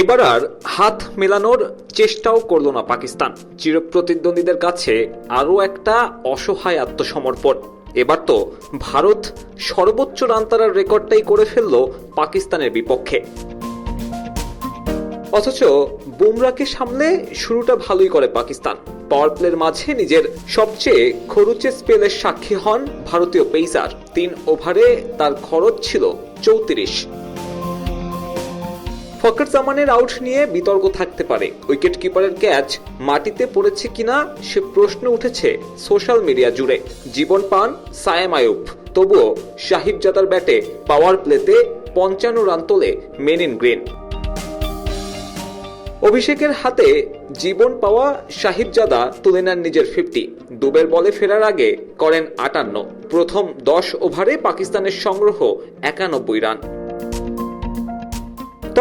এবার আর হাত মেলানোর চেষ্টাও করল না পাকিস্তান। চিরপ্রতিদ্বন্দ্বীদের কাছে আরও একটা অসহায় আত্মসমর্পণ। এবার তো ভারত সর্বোচ্চ রান তারার রেকর্ডটাই করে ফেলল পাকিস্তানের বিপক্ষে। অথচ বুমরাকে সামলে শুরুটা ভালোই করে পাকিস্তান। পাওয়ার প্লের মাঝে নিজের সবচেয়ে খরুচে স্পেলের সাক্ষী হন ভারতীয় পেসার তিন ওভারে তার খরচ ছিল চৌত্রিশ। ফকর জামানের আউট নিয়ে বিতর্ক থাকতে পারে। উইকেট কিপারের ক্যাচ মাটিতে পড়েছে কিনা সে প্রশ্ন উঠেছে সোশ্যাল মিডিয়া জুড়ে। জীবন পান সায়েম আয়ুব। তবুও সাহিবজাদার ব্যাটে পাওয়ার প্লেতে পঞ্চান্ন রান তোলে মেন ইন গ্রিন। অভিষেকের হাতে জীবন পাওয়া সাহিবজাদা তুলে নেন নিজের ফিফটি দুবের বলে ফেরার আগে করেন আটান্ন। প্রথম দশ ওভারে পাকিস্তানের সংগ্রহ একানব্বই রান।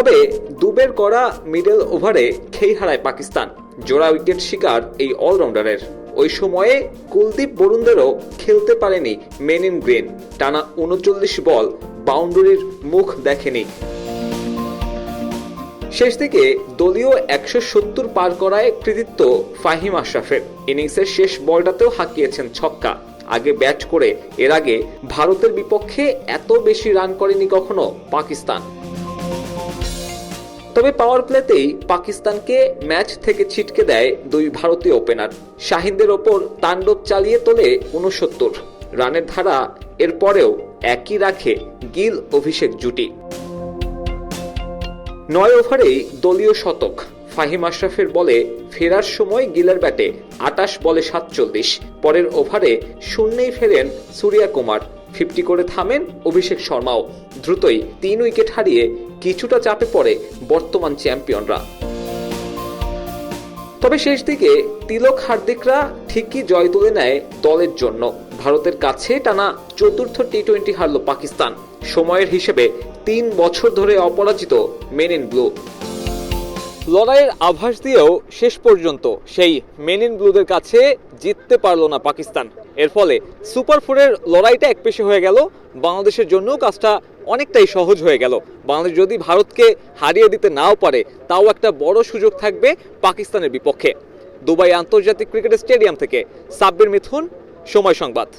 তবে দুবের করা মিডল ওভারে খেই হারায় পাকিস্তান। জোড়া উইকেট শিকার এই অলরাউন্ডারের। ওই সময়ে কুলদীপ বরুণদেরও খেলতে পারেনি মেনিন গ্রিন। টানা উনচল্লিশ বল বাউন্ডারির মুখ দেখেনি। শেষ দিকে দলীয় একশো সত্তর পার করায় কৃতিত্ব ফাহিম আশরাফের। ইনিংসের শেষ বলটাতেও হাঁকিয়েছেন ছক্কা। আগে ব্যাট করে এর আগে ভারতের বিপক্ষে এত বেশি রান করেনি কখনো পাকিস্তান। তবে পাওয়ার প্লেতেই পাকিস্তানকে ম্যাচ থেকে ছিটকে দেয় দুই ভারতীয় ওপেনার। শাহিনদের ওপর তাণ্ডব চালিয়ে তোলে উনসত্তর রানের ধারা এরপরেও একই রাখে গিল অভিষেক জুটি। নয় ওভারেই দলীয় শতক। ফাহিম আশরাফের বলে ফেরার সময় গিলের ব্যাটে আটাশ বলে সাতচল্লিশ। পরের ওভারে শূন্যেই ফেরেন সূর্যা কুমার ফিফটি করে থামেন অভিষেক শর্মাও। দ্রুতই তিন উইকেট হারিয়ে কিছুটা চাপে পড়ে বর্তমান চ্যাম্পিয়নরা। তবে শেষ দিকে তিলক হার্দিকরা ঠিকই জয় তুলে নেয় দলের জন্য। ভারতের কাছে টানা চতুর্থ টি টোয়েন্টি হারল পাকিস্তান। সময়ের হিসেবে তিন বছর ধরে অপরাজিত মেন ইন ব্লু। লড়াইয়ের আভাস দিয়েও শেষ পর্যন্ত সেই মেন ইন ব্লুদের কাছে জিততে পারল না পাকিস্তান। এর ফলে সুপার ফোরের লড়াইটা একপেশে হয়ে গেল। বাংলাদেশের জন্য কাজটা অনেকটাই সহজ হয়ে গেল। বাংলাদেশ যদি ভারতকে হারিয়ে দিতে নাও পারে, তাও একটা বড় সুযোগ থাকবে পাকিস্তানের বিপক্ষে। দুবাই আন্তর্জাতিক ক্রিকেট স্টেডিয়াম থেকে সাব্বির মিথুন, সময় সংবাদ।